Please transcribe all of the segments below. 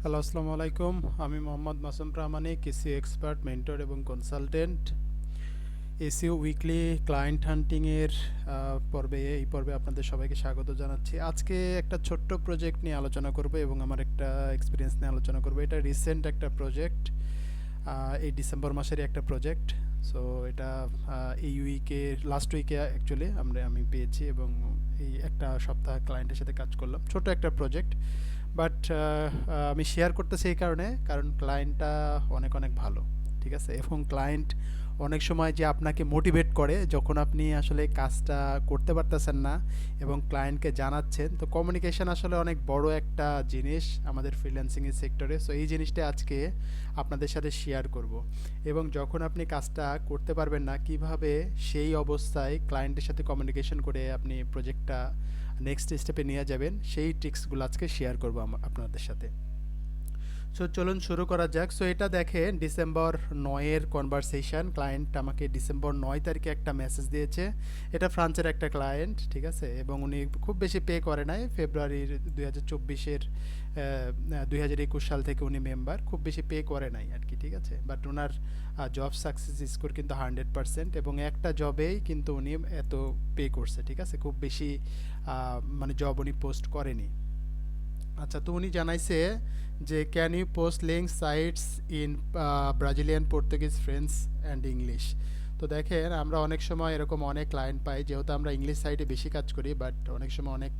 Hello, আসসালামু আলাইকুম। আমি Mohammad Masum Pramanik SEO expert, mentor এবং কনসালটেন্ট। এসিও উইকলি ক্লায়েন্ট হান্টিংয়ের পর্বে, এই পর্বে আপনাদের সবাইকে স্বাগত জানাচ্ছি। আজকে একটা ছোট্ট প্রজেক্ট নিয়ে আলোচনা করব এবং আমার একটা এক্সপিরিয়েন্স নিয়ে আলোচনা করব। এটা রিসেন্ট একটা প্রজেক্ট এই ডিসেম্বর মাসেরই একটা প্রজেক্ট সো এটা এই উইকে লাস্ট উইকে অ্যাকচুয়ালি আমরা, আমি পেয়েছি এবং এই একটা সপ্তাহ ক্লায়েন্টের সাথে কাজ করলাম। ছোট একটা প্রজেক্ট বাট আমি শেয়ার করতেছি এই কারণে, কারণ ক্লায়েন্টটা অনেক অনেক ভালো, ঠিক আছে? এবং ক্লায়েন্ট অনেক সময় যে আপনাকে মোটিভেট করে, যখন আপনি আসলে কাজটা করতে পারতেছেন না এবং ক্লায়েন্টকে জানাচ্ছেন, তো কমিউনিকেশন আসলে অনেক বড় একটা জিনিস আমাদের ফ্রিল্যান্সিংয়ের সেক্টরে সো এই জিনিসটা আজকে আপনাদের সাথে শেয়ার করব। এবং যখন আপনি কাজটা করতে পারবেন না, কীভাবে সেই অবস্থায় ক্লায়েন্টের সাথে কমিউনিকেশন করে আপনি প্রজেক্টটা নেক্সট স্টেপে নিয়ে যাবেন সেই ট্রিক্সগুলো আজকে শেয়ার করব আপনাদের সাথে। সো চলুন শুরু করা যাক। সো এটা দেখেন ডিসেম্বর নয়ের কনভারসেশন ক্লায়েন্ট আমাকে ডিসেম্বর নয় তারিখে একটা মেসেজ দিয়েছে। এটা ফ্রান্সের একটা ক্লায়েন্ট ঠিক আছে? এবং উনি খুব বেশি পে করে নাই। ফেব্রুয়ারির দুই হাজার চব্বিশের দুই হাজার একুশ সাল থেকে উনি মেম্বার খুব বেশি পে করে নাই আর কি, ঠিক আছে? বাট ওনার জব সাকসেস স্কোর কিন্তু হান্ড্রেড পারসেন্ট এবং একটা জবেই কিন্তু উনি এত পে করছে, ঠিক আছে? খুব বেশি মানে জব উনি পোস্ট করেনি। আচ্ছা তো উনি জানাইছে যে can you post link sites in Brazilian Portuguese French and English তো দেখেন আমরা অনেক সময় এরকম অনেক ক্লায়েন্ট পাই যেহেতু আমরা ইংলিশ সাইটে বেশি কাজ করি বাট অনেক সময় অনেক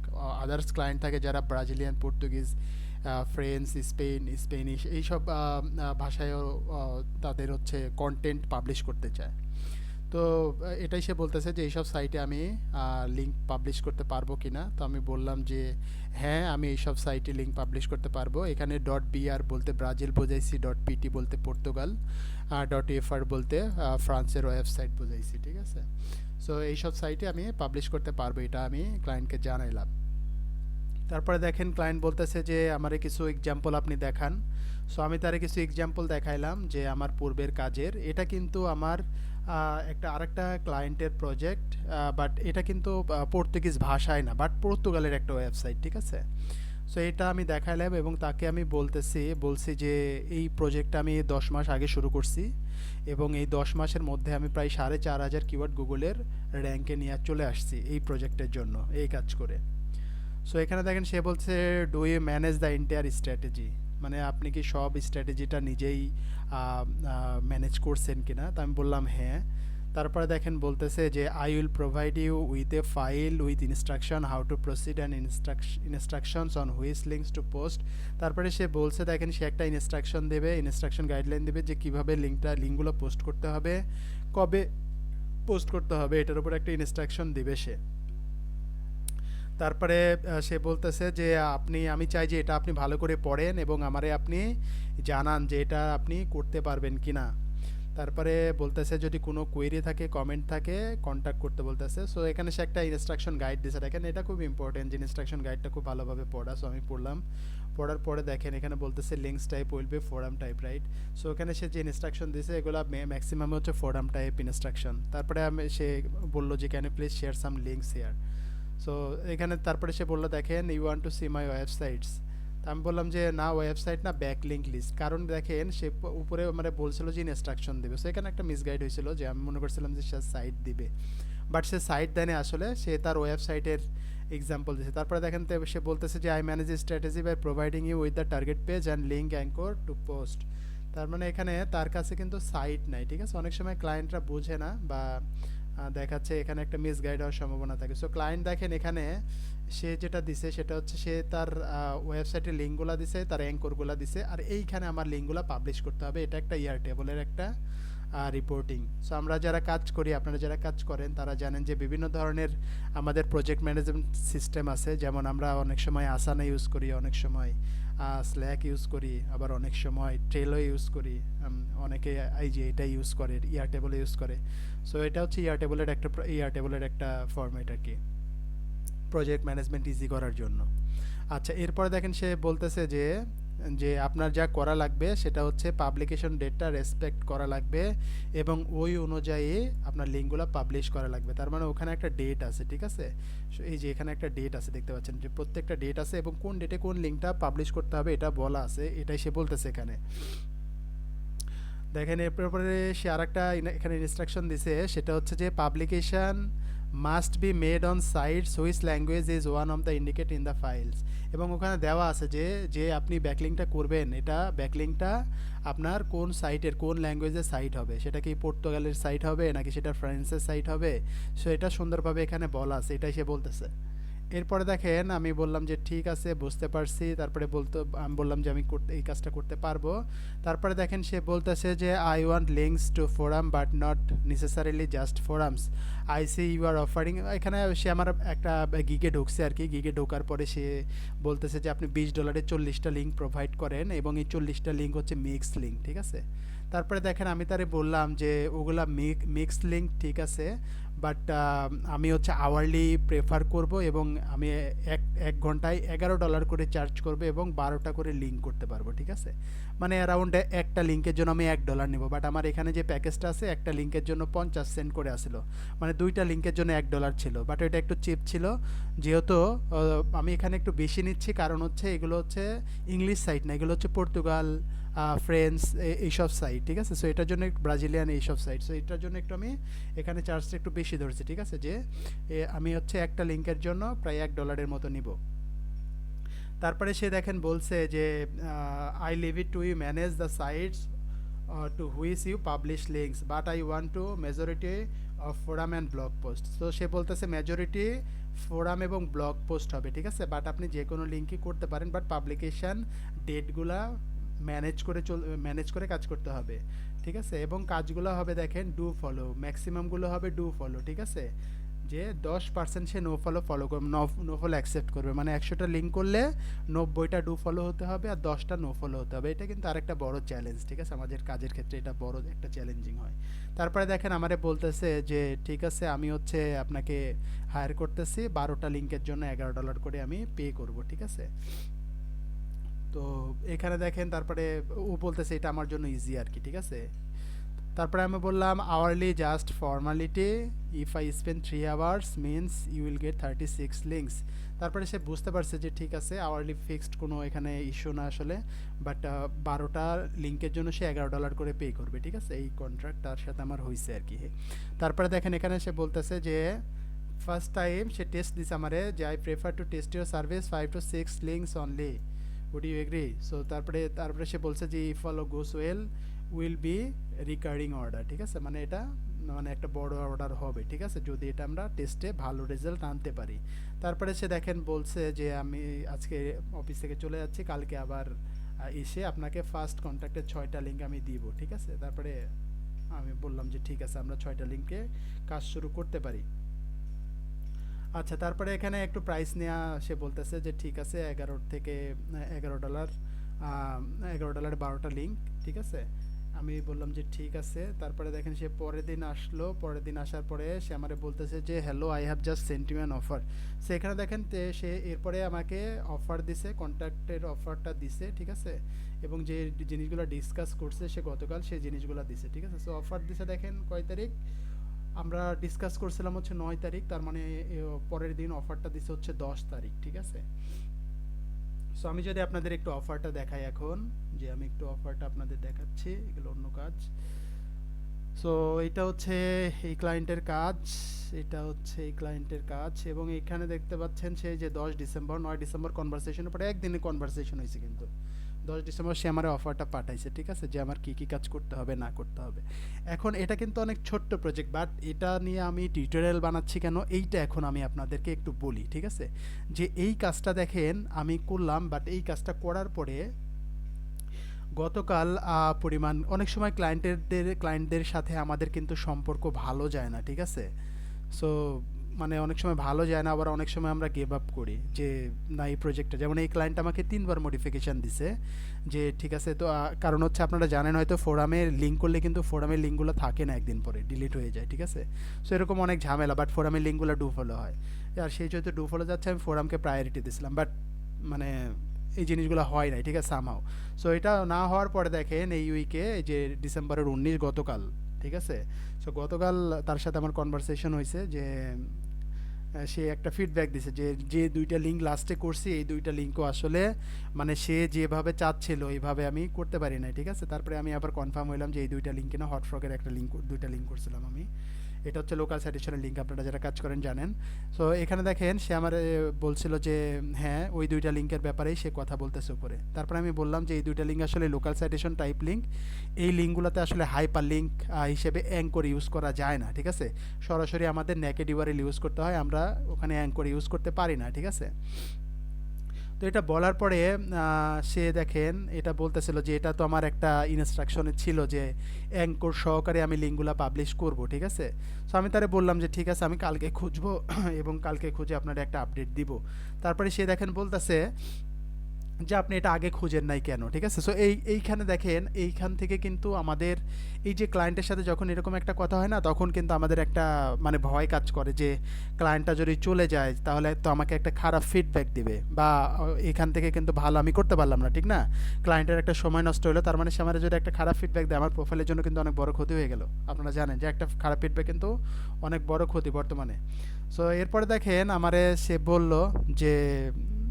আদার্স ক্লায়েন্ট থাকে যারা Brazilian Portuguese French Spain Spanish এইসব আহ, আহ, ভাষায়ও তাদের হচ্ছে কন্টেন্ট পাবলিশ করতে চায়। তো এটাই সে বলতেছে যে এইসব সাইটে আমি লিঙ্ক পাবলিশ করতে পারব কি না তো আমি বললাম যে হ্যাঁ আমি এইসব সাইটে লিঙ্ক পাবলিশ করতে পারব। এখানে. ডট বিআর বলতে, ব্রাজিল বোঝাইছি ডট পিটি বলতে, পর্তুগাল, আর. ডট এফআর বলতে ফ্রান্সের ওয়েবসাইট বোঝাইছি, ঠিক আছে? সো এইসব সাইটে আমি পাবলিশ করতে পারব, এটা আমি ক্লায়েন্টকে জানাইলাম। তারপরে দেখেন ক্লায়েন্ট বলতেছে যে, আমারে কিছু এক্সাম্পল আপনি দেখান। সো আমি তারে কিছু এক্সাম্পল দেখাইলাম যে, আমার পূর্বের কাজের। এটা কিন্তু আমার একটা আরেকটা ক্লায়েন্টের প্রজেক্ট বাট এটা কিন্তু পর্তুগিজ ভাষায় না বাট পর্তুগালের একটা ওয়েবসাইট ঠিক আছে? সো এটা আমি দেখাইলাম এবং তাকে আমি বলতেছি, বলছি যে এই প্রজেক্টটা আমি দশ মাস আগে শুরু করছি এবং এই দশ মাসের মধ্যে আমি প্রায় সাড়ে চার হাজার কিওয়ার্ড গুগলের র্যাঙ্কে নিয়ে চলে আসছি এই প্রজেক্টের জন্য, এই কাজ করে। সো এখানে দেখেন সে বলছে do you manage the entire strategy মানে আপনি কি সব স্ট্র্যাটেজিটা নিজেই ম্যানেজ করছেন কিনা? তা আমি বললাম হ্যাঁ। তারপরে দেখেন বলতেছে যে I will provide you with a file with instruction how to proceed and instructions on which links to post তারপরে সে বলছে, দেখেন, সে একটা ইনস্ট্রাকশন দেবে ইনস্ট্রাকশন গাইডলাইন দেবে যে কীভাবে লিঙ্কটা লিঙ্কগুলো পোস্ট করতে হবে, কবে পোস্ট করতে হবে, এটার উপর একটা ইনস্ট্রাকশন দেবে সে। তারপরে সে বলতেছে যে, আপনি, আমি চাই যে এটা আপনি ভালো করে পড়েন এবং আমারে আপনি জানান যে এটা আপনি করতে পারবেন কি না তারপরে বলতেছে, যদি কোনো কোয়েরি থাকে কমেন্ট থাকে কন্ট্যাক্ট করতে বলতেছে। সো এখানে সে একটা ইনস্ট্রাকশন গাইড দিয়েছে দেখেন, এটা খুব ইম্পর্টেন্ট যে ইনস্ট্রাকশন গাইডটা খুব ভালোভাবে পড়া। সো আমি পড়লাম। পড়ার পরে দেখেন, এখানে বলতেছে links type will be forum type right so এখানে সে যে ইনস্ট্রাকশন দিয়েছে এগুলো ম্যাক্সিমাম হচ্ছে ফোরাম টাইপ ইনস্ট্রাকশন তারপরে আমি, সে বলল যে can please share some links here so এখানে তারপরে সে বলল, দেখেন you want to see my websites তা আমি বললাম যে, না ওয়েবসাইট না ব্যাক লিঙ্ক লিস্ট কারণ দেখেন, সে উপরে মানে বলছিল যে ইনস্ট্রাকশন দেবে। সো এখানে একটা মিসগাইড হয়েছিল যে, আমি মনে করছিলাম যে, সে সাইট দিবে। বাট সে সাইট দেয়নি আসলে, সে তার ওয়েবসাইটের এক্সাম্পল দিয়েছে তারপরে দেখেন সে বলতেছে যে I manage strategy by providing you with the target page and link anchor to post তার মানে এখানে তার কাছে কিন্তু সাইট নাই, ঠিক আছে? অনেক সময় ক্লায়েন্টরা বোঝে না বা দেখাচ্ছে, এখানে একটা মিস গাইড হওয়ার সম্ভাবনা থাকে। সো ক্লায়েন্ট দেখেন এখানে, সে যেটা দিছে, সেটা হচ্ছে সে তার ওয়েবসাইটে লিঙ্কগুলো দিছে, তার অ্যাঙ্করগুলো দিছে, আর এইখানে আমার লিঙ্কগুলো পাবলিশ করতে হবে। এটা একটা ইয়ার টেবলের একটা রিপোর্টিং সো আমরা যারা কাজ করি, আপনারা যারা কাজ করেন, তারা জানেন যে বিভিন্ন ধরনের আমাদের প্রজেক্ট ম্যানেজমেন্ট সিস্টেম আছে। যেমন আমরা অনেক সময় আসানা ইউজ করি, অনেক সময়। স্ল্যাক ইউজ করি, আবার অনেক সময় ট্রেলও ইউজ করি অনেকে এই যে এটা ইউজ করে ইয়ার টেবল ইউজ করে। সো এটা হচ্ছে ইয়ার টেবলের একটা ইয়ার টেবলের একটা ফর্মেট আর কি। প্রজেক্ট ম্যানেজমেন্ট ইজি করার জন্য। আচ্ছা এরপরে দেখেন সে বলতেছে যে যে আপনার যা করা লাগবে সেটা হচ্ছে পাবলিকেশন ডেটটা রেসপেক্ট করা লাগবে এবং ওই অনুযায়ী আপনার লিঙ্কগুলো পাবলিশ করা লাগবে। তার মানে ওখানে একটা ডেট আছে, ঠিক আছে? এই যে এখানে একটা ডেট আছে, দেখতে পাচ্ছেন যে প্রত্যেকটা ডেট আছে এবং কোন ডেটে কোন লিঙ্কটা পাবলিশ করতে হবে এটা বলা আছে, এটাই সে বলতেছে এখানে। দেখেন এরপরে সে আরেকটা ইন- এখানে ইনস্ট্রাকশন দিছে, সেটা হচ্ছে যে publication must be made on sites which language is one of the indicate in the files এবং ওখানে দেওয়া আছে যে যে আপনি ব্যাকলিংটা করবেন, এটা ব্যাকলিংটা আপনার কোন সাইটের কোন ল্যাঙ্গুয়েজের সাইট হবে? সেটা কি পর্তুগালের সাইট হবে নাকি সেটা ফ্রান্সের সাইট হবে? সো এটা সুন্দরভাবে এখানে বলা আছে, এটাই সে বলতেছে। এরপরে দেখেন আমি বললাম যে, ঠিক আছে, বুঝতে পারছি। তারপরে বলতো, আমি বললাম যে, আমি করতে, এই কাজটা করতে পারব। তারপরে দেখেন সে বলতেছে যে I want links to forum but not necessarily just forums I see you are offering এখানে সে আমার একটা গিগে ঢুকছে আর কি। গিগে ঢোকার পরে সে বলতেছে যে, আপনি বিশ ডলারে চল্লিশটা লিঙ্ক প্রোভাইড করেন এবং এই চল্লিশটা লিঙ্ক হচ্ছে মিক্স লিঙ্ক ঠিক আছে? তারপরে দেখেন আমি তারে বললাম যে, ওগুলা মিক্স লিঙ্ক ঠিক আছে বাট আমি হচ্ছে আওয়ারলি প্রেফার করব এবং আমি এক এক ঘন্টায় এগারো ডলার করে চার্জ করব এবং বারোটা করে লিঙ্ক করতে পারব, ঠিক আছে? মানে অ্যারাউন্ড একটা লিঙ্কের জন্য আমি এক ডলার নেব বাট আমার এখানে যে প্যাকেজটা আছে, একটা লিঙ্কের জন্য পঞ্চাশ সেন্ট করে আসলো। মানে দুইটা লিঙ্কের জন্য এক ডলার ছিল বাট এটা একটু চিপ ছিল। যেহেতু আমি এখানে একটু বেশি নিচ্ছি, কারণ হচ্ছে এগুলো হচ্ছে ইংলিশ সাইট না, এগুলো হচ্ছে পর্তুগাল ফ্রেন্স এইসব সাইট ঠিক আছে? সো এটার জন্য ব্রাজিলিয়ান এইসব সাইট সো এটার জন্য একটু আমি এখানে চার্জটা একটু বেশি ধরেছি, ঠিক আছে? যে আমি হচ্ছে একটা লিঙ্কের জন্য প্রায় এক ডলারের মতো নিব। তারপরে সে দেখেন বলছে যে I leave it to you manage the sites to which you publish links but I want to majority of forum and blog post তো সে বলতেছে মেজরিটি ফোরাম এবং ব্লগ পোস্ট হবে, ঠিক আছে? বাট আপনি যে কোনো লিঙ্কই করতে পারেন বাট পাবলিকেশান ডেটগুলা ম্যানেজ করে চল ম্যানেজ করে কাজ করতে হবে, ঠিক আছে? এবং কাজগুলো হবে দেখেন ডু ফলো ম্যাক্সিমামগুলো হবে ডু ফলো ঠিক আছে? যে দশ পার্সেন্ট সে নো ফলো ফলো করবে নো ফলো অ্যাকসেপ্ট করবে। মানে একশোটা লিঙ্ক করলে নব্বইটা ডু ফলো হতে হবে আর দশটা নো ফলো হতে হবে। এটা কিন্তু আরেকটা বড় চ্যালেঞ্জ ঠিক আছে? আমাদের কাজের ক্ষেত্রে এটা বড় একটা চ্যালেঞ্জিং হয়। তারপরে দেখেন আমারে বলতেছে যে, ঠিক আছে, আমি হচ্ছে আপনাকে হায়ার করতেছি, বারোটা লিঙ্কের জন্য এগারো ডলার করে আমি পে করব, ঠিক আছে? তো এখানে দেখেন তারপরে ও বলতেছে এটা আমার জন্য ইজি আর কি ঠিক আছে? তারপরে আমি বললাম hourly just formality if I spend three hours means you will get thirty six links তারপরে সে বুঝতে পারছে যে ঠিক আছে আওয়ারলি ফিক্সড কোনো এখানে ইস্যু না আসলে বাট বারোটা লিঙ্কের জন্য সে এগারো ডলার করে পে করবে, ঠিক আছে? এই কন্ট্রাক্ট তার সাথে আমার হয়েছে আর কি তারপরে দেখেন এখানে সে বলতেছে যে ফার্স্ট টাইম সে টেস্ট দিছে আমারে যে I prefer to test your service five to six links only would you agree so তারপরে তারপরে সে বলছে যে if follow goes well will be recurring order ঠিক আছে? মানে এটা মানে একটা বড় অর্ডার হবে, ঠিক আছে? যদি এটা আমরা টেস্টে ভালো রেজাল্ট আনতে পারি। তারপরে সে দেখেন, বলছে যে, আমি আজকে অফিস থেকে চলে যাচ্ছি, কালকে আবার এসে আপনাকে ফার্স্ট কন্ট্যাক্টের ছয়টা লিঙ্ক আমি দিব, ঠিক আছে? তারপরে আমি বললাম যে, ঠিক আছে, আমরা ছয়টা লিঙ্কে কাজ শুরু করতে পারি। আচ্ছা তারপরে এখানে একটু প্রাইস নেওয়া সে বলতেছে যে, ঠিক আছে, এগারো থেকে, এগারো ডলার এগারো ডলার বারোটা লিঙ্ক ঠিক আছে? আমি বললাম যে, ঠিক আছে। তারপরে দেখেন সে পরের দিন আসলো, পরের দিন আসার পরে সে আমারে বলতেছে যে hello I have just sent you an offer সেখানে দেখেন সে এরপরে আমাকে অফার দিছে কন্ট্যাক্টের অফারটা দিছে, ঠিক আছে? এবং যে জিনিসগুলো ডিসকাস করছে সে গতকাল সেই জিনিসগুলো দিছে, ঠিক আছে? সো অফার দিছে দেখেন কয় তারিখ? আমরা ডিসকাস করছিলাম হচ্ছে নয় তারিখ, তার মানে পরের দিন অফারটা দিছে হচ্ছে দশ তারিখ, ঠিক আছে? সো আমি যদি আপনাদের একটু অফারটা দেখাই এখন, যে আমি একটু অফারটা আপনাদের দেখাচ্ছি, এগুলো অন্য কাজ। সো এটা হচ্ছে এই ক্লায়েন্টের কাজ, এটা হচ্ছে এই ক্লায়েন্টের কাজ, এবং এখানে দেখতে পাচ্ছেন সেই যে দশ ডিসেম্বর, নয় ডিসেম্বর কনভারসেশনের পরে একদিনে কনভারসেশন হয়েছে কিন্তু। দশ ডিসেম্বর সে আমার অফারটা পাঠাইছে, ঠিক আছে? যে আমার কী কী কাজ করতে হবে, না করতে হবে। এখন এটা কিন্তু অনেক ছোট্ট প্রজেক্ট বাট এটা নিয়ে আমি টিউটোরিয়াল বানাচ্ছি কেন? এইটা এখন আমি আপনাদেরকে একটু বলি, ঠিক আছে? যে এই কাজটা দেখেন, আমি করলাম বাট এই কাজটা করার পরে গতকাল পরিমাণ, অনেক সময় ক্লায়েন্টেরদের ক্লায়েন্টদের সাথে আমাদের কিন্তু সম্পর্ক ভালো যায় না, ঠিক আছে? সো মানে অনেক সময় ভালো যায় না, আবার অনেক সময় আমরা গেভ আপ করি যে, না, এই প্রজেক্টটা যেমন এই ক্লায়েন্ট আমাকে তিনবার মডিফিকেশান দিছে যে, ঠিক আছে, তো কারণ হচ্ছে আপনারা জানেন হয়তো ফোরামের লিঙ্ক করলে কিন্তু ফোরামের লিঙ্কগুলো থাকে না একদিন পরে ডিলিট হয়ে যায়, ঠিক আছে? সো এরকম অনেক ঝামেলা বাট ফোরামের লিঙ্কগুলো ডু ফলো হয়। আর সেই যেহেতু ডু ফলো যাচ্ছে, আমি ফোরামকে প্রায়োরিটি দিয়েছিলাম বাট মানে এই জিনিসগুলো হয় নাই, ঠিক আছে সামহাও সো এটা না হওয়ার পরে দেখেন এই উইকে যে ডিসেম্বরের উনিশ গতকাল, ঠিক আছে? সো গতকাল তার সাথে আমার কনভারসেশন হয়েছে যে সে একটা ফিডব্যাক দিছে যে যে দুইটা লিঙ্ক লাস্টে করছি, এই দুইটা লিঙ্কও আসলে মানে সে যেভাবে চাচ্ছিল, এইভাবে আমি করতে পারি না ঠিক আছে? তারপরে আমি আবার কনফার্ম হইলাম যে, এই দুইটা লিঙ্ক কিনা হটফ্রকের একটা লিঙ্ক দুইটা লিঙ্ক করছিলাম আমি। এটা হচ্ছে লোকাল স্যাটিশনের লিঙ্ক আপনারা যারা কাজ করেন জানেন। সো এখানে দেখেন, সে আমার বলছিল যে হ্যাঁ ওই দুইটা লিঙ্কের ব্যাপারেই সে কথা বলতেছে উপরে। তারপরে আমি বললাম যে, এই দুইটা লিঙ্ক আসলে লোকাল স্যাটিশন টাইপ লিঙ্ক এই লিঙ্কগুলোতে আসলে হাইপার লিঙ্ক হিসেবে অ্যাঙ্কর ইউজ করা যায় না, ঠিক আছে? সরাসরি আমাদের ইউআরএল ইউজ করতে হয়, আমরা ওখানে অ্যাঙ্কর ইউজ করতে পারি না, ঠিক আছে? তো এটা বলার পরে সে দেখেন, এটা বলতেছিল যে এটা তো আমার একটা ইনস্ট্রাকশনে ছিল যে অ্যাঙ্কর সহকারে আমি লিঙ্কগুলো পাবলিশ করব, ঠিক আছে? সো আমি তারে বললাম যে, ঠিক আছে, আমি কালকে খুঁজবো এবং কালকে খুঁজে আপনার একটা আপডেট দিব। তারপরে সে দেখেন বলতেছে যে আপনি এটা আগে খুঁজেন নাই কেন, ঠিক আছে? সো এই, এইখানে দেখেন, এইখান থেকে কিন্তু আমাদের এই যে ক্লায়েন্টের সাথে যখন এরকম একটা কথা হয় না, তখন কিন্তু আমাদের একটা মানে ভয় কাজ করে যে ক্লায়েন্টটা যদি চলে যায়, তাহলে তো আমাকে একটা খারাপ ফিডব্যাক দিবে বা এখান থেকে কিন্তু ভালো আমি করতে পারলাম না, ঠিক না? ক্লায়েন্টের একটা সময় নষ্ট হলো, তার মানে সে আমার যদি একটা খারাপ ফিডব্যাক দেয়, আমার প্রোফাইলের জন্য কিন্তু অনেক বড় ক্ষতি হয়ে গেল। আপনারা জানেন যে একটা খারাপ ফিডব্যাক কিন্তু অনেক বড় ক্ষতি বর্তমানে। সো এরপরে দেখেন আমারে সে বলল যে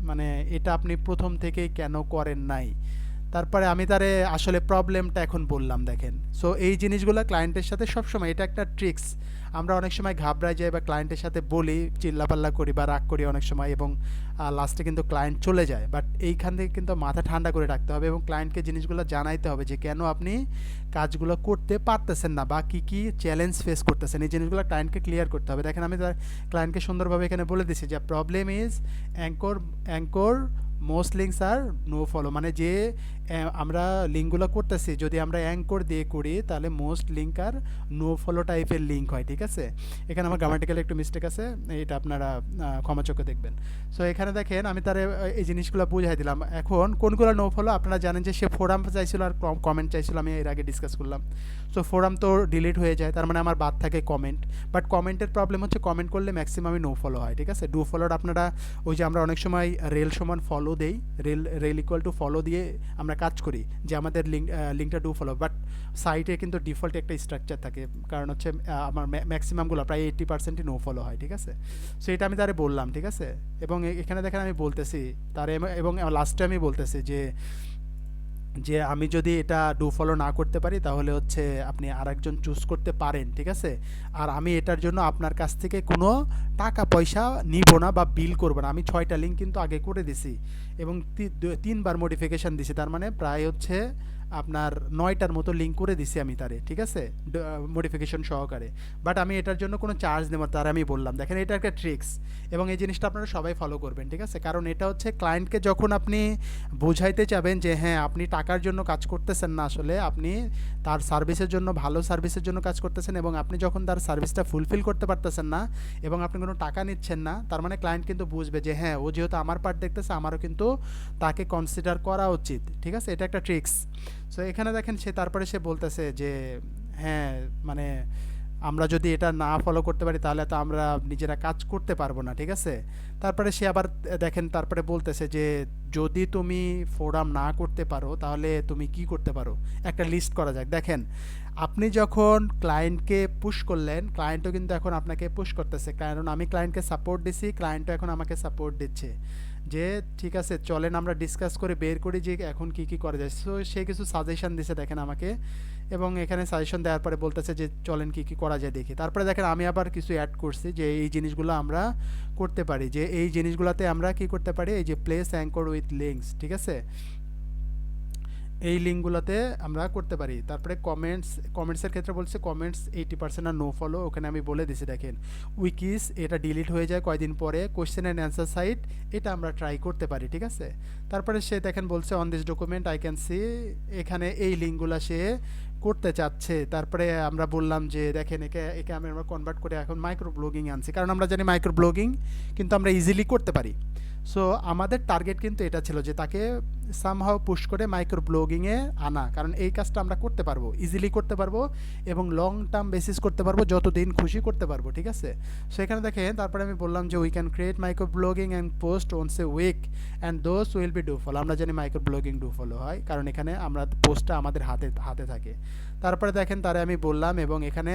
মানে এটা আপনি প্রথম থেকেই কেন করেন নাই? তারপরে আমি তারে আসলে প্রবলেমটা এখন বললাম, দেখেন। সো এই জিনিসগুলো ক্লায়েন্টের সাথে সবসময়, এটা একটা ট্রিক্স আমরা অনেক সময় ঘাবড়াই যাই বা ক্লায়েন্টের সাথে বলি, চিল্লাপাল্লা করি বা রাগ করি অনেক সময় এবং লাস্টে কিন্তু ক্লায়েন্ট চলে যায়। বাট এইখান থেকে কিন্তু মাথা ঠান্ডা করে রাখতে হবে এবং ক্লায়েন্টকে জিনিসগুলো জানাইতে হবে যে, কেন আপনি কাজগুলো করতে পারতেছেন না বা কী কী চ্যালেঞ্জ ফেস করতেছেন? এই জিনিসগুলো ক্লায়েন্টকে ক্লিয়ার করতে হবে। দেখেন, আমি তার ক্লায়েন্টকে সুন্দরভাবে এখানে বলে দিচ্ছি যে problem is anchor anchor most links are no follow মানে যে আমরা লিঙ্কগুলো করতেছি যদি আমরা অ্যাঙ্কর দিয়ে করি তাহলে most link are no follow টাইপের লিঙ্ক হয় ঠিক আছে? এখানে আমার গ্রামাটিক্যাল একটু মিস্টেক আছে এটা আপনারা আহ, ক্ষমা চোখে দেখবেন। সো এখানে দেখেন আমি তার এই জিনিসগুলো বুঝাই দিলাম। এখন কোনগুলো নো ফলো আপনারা জানেন যে সে ফোরাম চাইছিল আর কমেন্ট চাইছিল আমি এর আগে ডিসকাস করলাম। সো ফোরাম তো ডিলিট হয়ে যায় তার মানে আমার বাদ থাকে কমেন্ট বাট কমেন্টের প্রবলেম হচ্ছে কমেন্ট করলে ম্যাক্সিমামই নো ফলো হয় ঠিক আছে? ডু ফলোর আপনারা ওই যে আমরা অনেক সময় রেল সমান ফলো দেই rel rel equal to follow দিয়ে আমরা কাজ করি যে আমাদের লিঙ্ক লিঙ্কটা ডু ফলো বাট সাইটে কিন্তু ডিফল্ট একটা স্ট্রাকচার থাকে। কারণ হচ্ছে আমার ম্যাক্সিমামগুলো প্রায় এইট্টি পার্সেন্টই নো ফলো হয়, ঠিক আছে? সো এটা আমি তারে বললাম, ঠিক আছে? এবং এখানে দেখেন আমি বলতেছি, তার এবং লাস্টে আমি বলতেছি যে যে আমি যদি এটা ডু ফলো না করতে পারি, তাহলে হচ্ছে আপনি আরেকজন চুজ করতে পারেন, ঠিক আছে? আর আমি এটার জন্য আপনার কাছ থেকে কোনো টাকা, পয়সা নিব না বা বিল করব না। আমি ছয়টা লিঙ্ক কিন্তু আগে করে দিছি এবং তিনবার মডিফিকেশান দিছি। তার মানে প্রায় হচ্ছে আপনার নয়টার মতো লিঙ্ক করে দিছি আমি তারে, ঠিক আছে? মডিফিকেশন সহকারে। বাট আমি এটার জন্য কোনো চার্জ নেব তার আমি বললাম। দেখেন, এটা একটা ট্রিক্স এবং এই জিনিসটা আপনারা সবাই ফলো করবেন, ঠিক আছে? কারণ এটা হচ্ছে ক্লায়েন্টকে যখন আপনি বোঝাইতে চাবেন যে হ্যাঁ আপনি টাকার জন্য কাজ করতেছেন না আসলে, আপনি তার সার্ভিসের জন্য, ভালো সার্ভিসের জন্য কাজ করতেছেন এবং আপনি যখন তার সার্ভিসটা ফুলফিল করতে পারতেছেন না এবং আপনি কোনো টাকা নিচ্ছেন না, তার মানে ক্লায়েন্ট কিন্তু বুঝবে যে হ্যাঁ ও যেহেতু আমার পার্ট দেখতেছে, আমারও কিন্তু তাকে কনসিডার করা উচিত, ঠিক আছে? এটা একটা ট্রিক্স সো এখানে দেখেন সে, তারপরে সে বলতেছে যে হ্যাঁ মানে আমরা যদি এটা না ফলো করতে পারি, তাহলে তো আমরা নিজেরা কাজ করতে পারব না। ঠিক আছে? তারপরে সে আবার দেখেন, তারপরে বলতেছে যে, যদি তুমি ফোরাম না করতে পারো, তাহলে তুমি কি করতে পারো? একটা লিস্ট করা যাক। দেখেন, আপনি যখন ক্লায়েন্টকে পুশ করলেন ক্লায়েন্টও কিন্তু এখন আপনাকে পুশ করতেছে। কারণ আমি ক্লায়েন্টকে সাপোর্ট দিছি ক্লায়েন্টও এখন আমাকে সাপোর্ট দিচ্ছে। যে, ঠিক আছে, চলেন আমরা ডিসকাস করে বের করি যে, এখন কি কি করা যায়। সো সে কিছু সাজেশন দিছে, দেখেন আমাকে। এবং এখানে সাজেশন দেওয়ার পরে বলতেছে যে, চলেন কি কি করা যায় দেখি। তারপরে দেখেন আমি আবার কিছু অ্যাড করছি যে, এই জিনিসগুলো আমরা করতে পারি। যে, এই জিনিসগুলোতে আমরা কি করতে পারি? এই যে প্লেস অ্যাঙ্কর উইথ লিঙ্কস ঠিক আছে? এই লিঙ্কগুলোতে আমরা করতে পারি। তারপরে কমেন্টস কমেন্টসের ক্ষেত্রে বলছে comments eighty percent are no follow ওখানে আমি বলে দিছি, দেখেন। উইকিস এটা ডিলিট হয়ে যায় কয়দিন পরে কোয়েশ্চেন অ্যান্ড অ্যান্সার সাইট এটা আমরা ট্রাই করতে পারি, ঠিক আছে? তারপরে সে দেখেন বলছে on this document I can see এখানে এই লিঙ্কগুলো সে করতে চাচ্ছে। তারপরে আমরা বললাম যে, দেখেন, একে একে আমি আমরা কনভার্ট করে এখন মাইক্রো ব্লগিং আনছি। কারণ আমরা জানি মাইক্রো ব্লগিং কিন্তু আমরা ইজিলি করতে পারি। সো আমাদের টার্গেট কিন্তু এটা ছিল যে তাকে সামহাও পুশ করে মাইক্রো ব্লগিংয়ে আনা। কারণ এই কাজটা আমরা করতে পারব ইজিলি করতে পারব এবং লং টার্ম বেসিস করতে পারব, যতদিন খুশি করতে পারব, ঠিক আছে? সো এখানে দেখেন, তারপরে আমি বললাম যে we can create micro blogging and post ones a week and those will be do follow আমরা জানি মাইক্রো ব্লগিং ডু ফলো হয়, কারণ এখানে আমরা পোস্টটা আমাদের হাতে হাতে থাকে। তারপরে দেখেন, তারে আমি বললাম এবং এখানে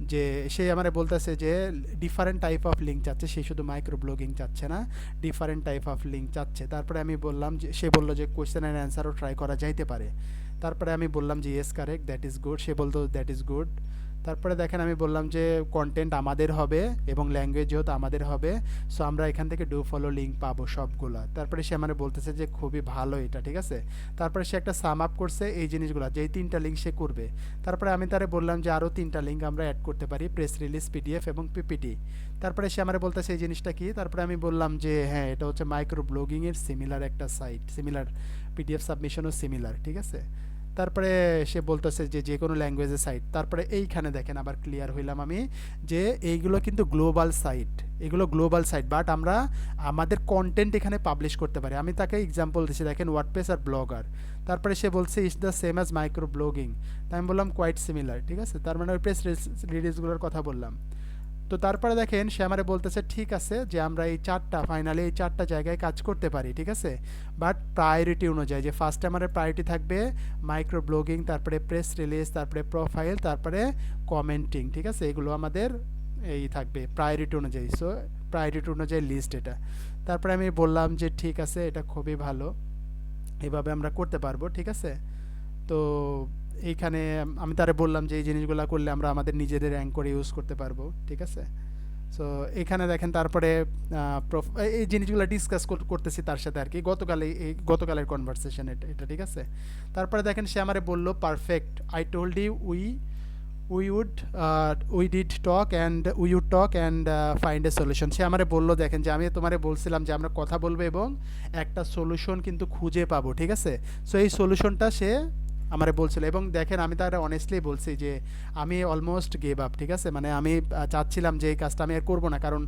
যে সে আমার বলতেছে যে ডিফারেন্ট টাইপ অফ লিঙ্ক চাচ্ছে সে শুধু মাইক্রো ব্লগিং চাচ্ছে না ডিফারেন্ট টাইপ অফ লিঙ্ক চাচ্ছে তারপরে আমি বললাম যে, সে বলল যে কোয়েশ্চেন অ্যান্ড অ্যান্সারও ট্রাই করা যাইতে পারে। তারপরে আমি বললাম যে yes correct that is good সে বলতো দ্যাট ইজ গুড তারপরে দেখেন আমি বললাম যে কন্টেন্ট আমাদের হবে এবং ল্যাঙ্গুয়েজ যেহেতু আমাদের হবে সো আমরা এখান থেকে ডু ফলো লিঙ্ক পাবো সবগুলা। তারপরে সে মানে বলতেছে যে খুবই ভালো এটা, ঠিক আছে? তারপরে সে একটা সাম আপ করছে এই জিনিসগুলো যেই তিনটা লিঙ্ক সে করবে। তারপরে আমি তারে বললাম যে আরও তিনটা লিঙ্ক আমরা অ্যাড করতে পারি প্রেস রিলিজ পিডিএফ এবং পিপিটি তারপরে সে আমার বলতেছে এই জিনিসটা কি? তারপরে আমি বললাম যে হ্যাঁ এটা হচ্ছে মাইক্রো ব্লগিংয়ের সিমিলার একটা সাইট সিমিলার পিডিএফ সাবমিশনও সিমিলার ঠিক আছে? তারপরে সে বলতেছে যে যে কোনো ল্যাঙ্গুয়েজের সাইট তারপরে এইখানে দেখেন আবার ক্লিয়ার হইলাম আমি যে এইগুলো কিন্তু গ্লোবাল সাইট এগুলো গ্লোবাল সাইট বাট আমরা আমাদের কন্টেন্ট এখানে পাবলিশ করতে পারি। আমি তাকে এক্সাম্পল দিচ্ছি দেখেন ওয়ার্ডপ্রেস আর ব্লগার তারপরে সে বলছে it's the same as micro blogging তাই আমি বললাম কোয়াইট সিমিলার ঠিক আছে? তার মানে ওই প্রেস রিলিজগুলোর কথা বললাম। তো তারপরে দেখেন সে আমারে বলতেছে, ঠিক আছে যে আমরা এই চারটা ফাইনালি এই চারটা জায়গায় কাজ করতে পারি, ঠিক আছে? বাট প্রায়োরিটি অনুযায়ী, যে ফার্স্টে আমাদের প্রায়োরিটি থাকবে মাইক্রো ব্লগিং তারপরে প্রেস রিলিজ তারপরে প্রোফাইল তারপরে কমেন্টিং ঠিক আছে? এগুলো আমাদের এই থাকবে প্রায়োরিটি অনুযায়ী। সো প্রায়োরিটি অনুযায়ী লিস্ট এটা। তারপরে আমি বললাম যে, ঠিক আছে, এটা খুবই ভালো। এভাবে আমরা করতে পারব, ঠিক আছে? তো এইখানে আমি তারে বললাম যে, এই জিনিসগুলো করলে আমরা আমাদের নিজেদের র্যাঙ্ক করে ইউজ করতে পারব। ঠিক আছে? সো এখানে দেখেন তারপরে এই জিনিসগুলো ডিসকাস করতেছি তার সাথে আর কি। গতকালে এই গতকালের কনভারসেশন এটা এটা, ঠিক আছে? তারপরে দেখেন সে আমারে বলল perfect I told you we we would we did talk and we would talk and find a solution সে আমারে বলল, দেখেন যে, আমি তোমারে বলছিলাম যে, আমরা কথা বলব এবং একটা সলিউশন কিন্তু খুঁজে পাবো। ঠিক আছে? সো এই সলিউশনটা সে আমারে বলছিল। এবং দেখেন, আমি তারা অনেস্টলি বলছি যে, আমি অলমোস্ট গেভ আপ ঠিক আছে? মানে আমি চাচ্ছিলাম যে, এই কাজটা আমি আর করব না। কারণ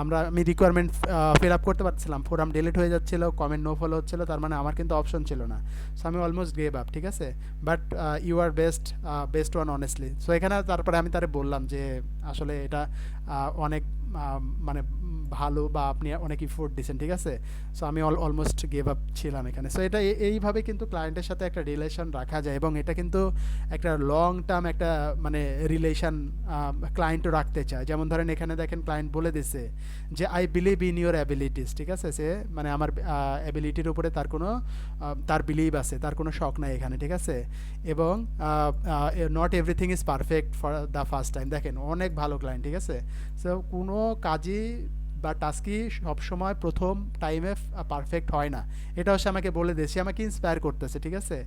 আমরা, আমি রিকোয়ারমেন্ট ফিল আপ করতে পারছিলাম। ফোরাম ডিলিট হয়ে যাচ্ছিল কমেন্ট নো ফলো হচ্ছিল, তার মানে আমার কিন্তু অপশন ছিল না। সো আমি অলমোস্ট গেভ আপ ঠিক আছে? But you are best best one honestly so এখানে তারপরে আমি তারে বললাম যে, আসলে এটা অনেক মানে ভালো বা আপনি অনেক ইফোর্ট দিচ্ছেন ঠিক আছে? সো আমি অল অলমোস্ট গেভ আপ ছিলাম এখানে। সো এটা এইভাবে কিন্তু ক্লায়েন্টের সাথে একটা রিলেশন রাখা যায় এবং এটা কিন্তু একটা লং টার্ম একটা মানে রিলেশন ক্লায়েন্টও রাখতে চায়। যেমন ধরেন এখানে দেখেন ক্লায়েন্ট বলে দিছে যে I believe in your abilities ঠিক আছে? সে মানে আমার অ্যাবিলিটির উপরে তার কোনো তার বিলিভ আছে, তার কোনো শখ নাই এখানে, ঠিক আছে? এবং not everything is perfect for the first time দেখেন, অনেক ভালো ক্লায়েন্ট ঠিক আছে? সো কোনো কাজই বা টাস্কই সবসময় প্রথম টাইমে পারফেক্ট হয় না। এটা হচ্ছে আমাকে বলে দিয়েছে আমাকে ইন্সপায়ার করতেছে, ঠিক আছে?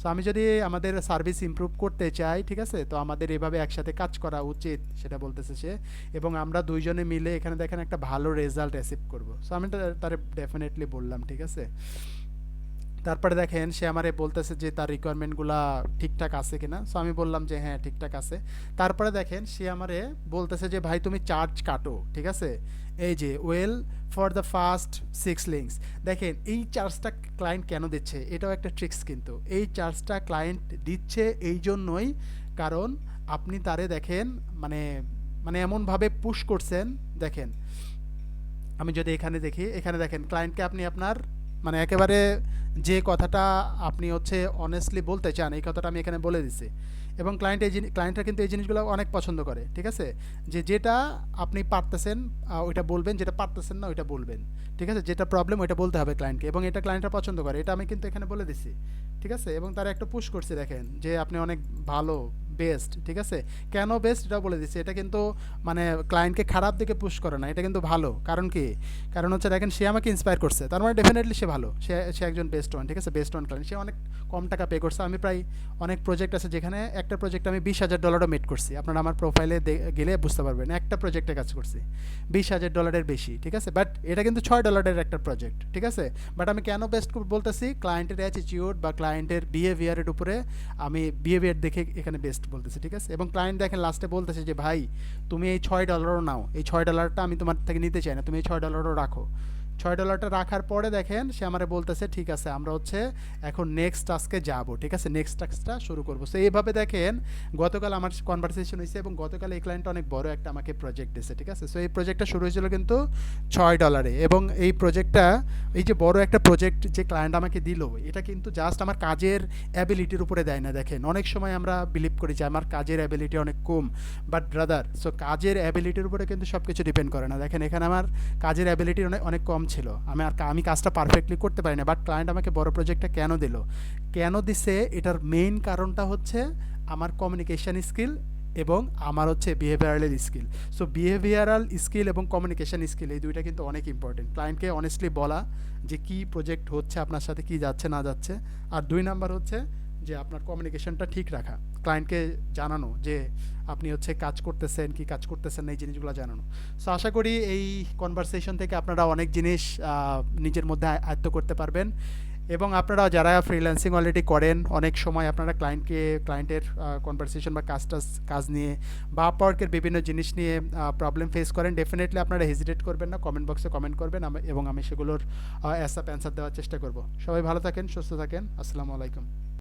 সো আমি যদি আমাদের সার্ভিস ইমপ্রুভ করতে চাই, ঠিক আছে? তো আমাদের এভাবে একসাথে কাজ করা উচিত, সেটা বলতেছে সে। এবং আমরা দুইজনে মিলে এখানে দেখেন একটা ভালো রেজাল্ট অ্যাচিভ করব। সো আমি তারে ডেফিনেটলি বললাম, ঠিক আছে? তারপরে দেখেন সে আমারে বলতেছে যে তার রিকোয়ারমেন্টগুলা ঠিকঠাক আছে কিনা। সো আমি বললাম যে হ্যাঁ ঠিকঠাক আছে। তারপরে দেখেন সে আমারে বলতেছে যে, ভাই, তুমি চার্জ কাটো, ঠিক আছে? এই যে well for the first six links দেখেন, এই চার্জটা ক্লায়েন্ট কেন দিচ্ছে? এটাও একটা ট্রিক্স কিন্তু। এই চার্জটা ক্লায়েন্ট দিচ্ছে এই জন্যই কারণ আপনি তারে দেখেন মানে মানে এমনভাবে পুশ করছেন। দেখেন, আমি যদি এখানে দেখি, এখানে দেখেন ক্লায়েন্টকে আপনি আপনার মানে একেবারে যে কথাটা আপনি হচ্ছে অনেস্টলি বলতে চান, এই কথাটা আমি এখানে বলে দিছি। এবং ক্লায়েন্ট এই ক্লায়েন্টরা কিন্তু এই জিনিসগুলো অনেক পছন্দ করে, ঠিক আছে? যে যেটা আপনি পারতেছেন ওইটা বলবেন, যেটা পারতেছেন না ওইটা বলবেন, ঠিক আছে? যেটা প্রবলেম ওইটা বলতে হবে ক্লায়েন্টকে এবং এটা ক্লায়েন্টরা পছন্দ করে, এটা আমি কিন্তু এখানে বলে দিছি, ঠিক আছে? এবং তারা একটা পুশ করছে, দেখেন, যে আপনি অনেক ভালো বেস্ট ঠিক আছে? কেন বেস্ট এটা বলে দিচ্ছি? এটা কিন্তু মানে ক্লায়েন্টকে খারাপ দিকে পুশ করে না। এটা কিন্তু ভালো। কারণ কি? কারণ হচ্ছে, দেখেন, সে আমাকে ইন্সপায়ার করছে। তার মানে ডেফিনেটলি সে ভালো। সে সে একজন বেস্ট ওয়ান ঠিক আছে? বেস্ট ওয়ান ক্লায়েন্ট সে অনেক কম টাকা পে করছে। আমি প্রায় অনেক প্রজেক্ট আছে যেখানে একটা প্রজেক্ট আমি বিশ হাজার ডলারও মেট করছি। আপনারা আমার প্রোফাইলে গেলে বুঝতে পারবেন। একটা প্রজেক্টে কাজ করছি। বিশ হাজার ডলারের বেশি, ঠিক আছে? বাট এটা কিন্তু ছয় ডলারের একটা প্রজেক্ট ঠিক আছে? বাট আমি কেন বেস্ট বলতেছি ক্লায়েন্টের অ্যাটিটিউড বা ক্লায়েন্টের বিহেভিয়ারের উপরে আমি বিহেভিয়ার দেখে এখানে বেস্ট বলতেছি, ঠিক আছে? এবং ক্লায়েন্ট দেখেন লাস্টে বলতেছে যে, ভাই, তুমি এই ছয় ডলারও নাও। এই ছয় ডলারটা আমি তোমার থেকে নিতে চাই না। তুমি এই ছয় ডলারও রাখো। ছয় ডলারটা রাখার পরে দেখেন সে আমারে বলতেছে, ঠিক আছে, আমরা হচ্ছে এখন নেক্সট টাস্কে যাব, ঠিক আছে? নেক্সট টাস্কটা শুরু করব। সো এইভাবে দেখেন গতকাল আমার কনভারসেশন হয়েছে এবং গতকাল এই ক্লায়েন্ট অনেক বড় একটা আমাকে প্রজেক্ট দিয়েছে, ঠিক আছে? সো এই প্রজেক্টটা শুরু হয়েছিল কিন্তু ছয় ডলারে এবং এই প্রজেক্টটা এই যে বড় একটা প্রজেক্ট যে ক্লায়েন্ট আমাকে দিল, এটা কিন্তু জাস্ট আমার কাজের অ্যাবিলিটির উপরে দেয় না, দেখেন? অনেক সময় আমরা বিলিভ করি যে আমার কাজের অ্যাবিলিটি অনেক কম বাট ব্রাদার সো কাজের অ্যাবিলিটির উপরে কিন্তু সব কিছু ডিপেন্ড করে না। দেখেন, এখানে আমার কাজের অ্যাবিলিটি অনেক অনেক কম ছিল। আমি আর আমি কাজটা পারফেক্টলি করতে পারি না বাট ক্লায়েন্ট আমাকে বড় প্রজেক্টটা কেন দিল? কেন দিছে? এটার মেইন কারণটা হচ্ছে আমার কমিউনিকেশন স্কিল এবং আমার হচ্ছে behavioural skill so behavioural skill এবং কমিউনিকেশন স্কিল এই দুইটা কিন্তু অনেক ইম্পর্টেন্ট ক্লায়েন্টকে অনেস্টলি বলা যে কি প্রজেক্ট হচ্ছে, আপনার সাথে কি যাচ্ছে, না যাচ্ছে। আর দুই নাম্বার হচ্ছে যে আপনার কমিউনিকেশনটা ঠিক রাখা ক্লায়েন্টকে জানানো যে আপনি হচ্ছে কাজ করতেছেন, কি কাজ করতেছেন না, এই জিনিসগুলো জানানো। সো আশা করি এই কনভারসেশন থেকে আপনারা অনেক জিনিস নিজের মধ্যে আয়ত্ত করতে পারবেন। এবং আপনারা যারা ফ্রিল্যান্সিং অলরেডি করেন, অনেক সময় আপনারা ক্লায়েন্টকে ক্লায়েন্টের কনভারসেশন বা কাজ কাজ নিয়ে বা আপওয়ার্কের বিভিন্ন জিনিস নিয়ে প্রবলেম ফেস করেন ডেফিনেটলি আপনারা হেজিটেট করবেন না কমেন্ট বক্সে কমেন্ট করবেন এবং আমি সেগুলোর অ্যাসাপ অ্যান্সার দেওয়ার চেষ্টা করব। সবাই ভালো থাকেন, সুস্থ থাকেন, আসসালামু আলাইকুম।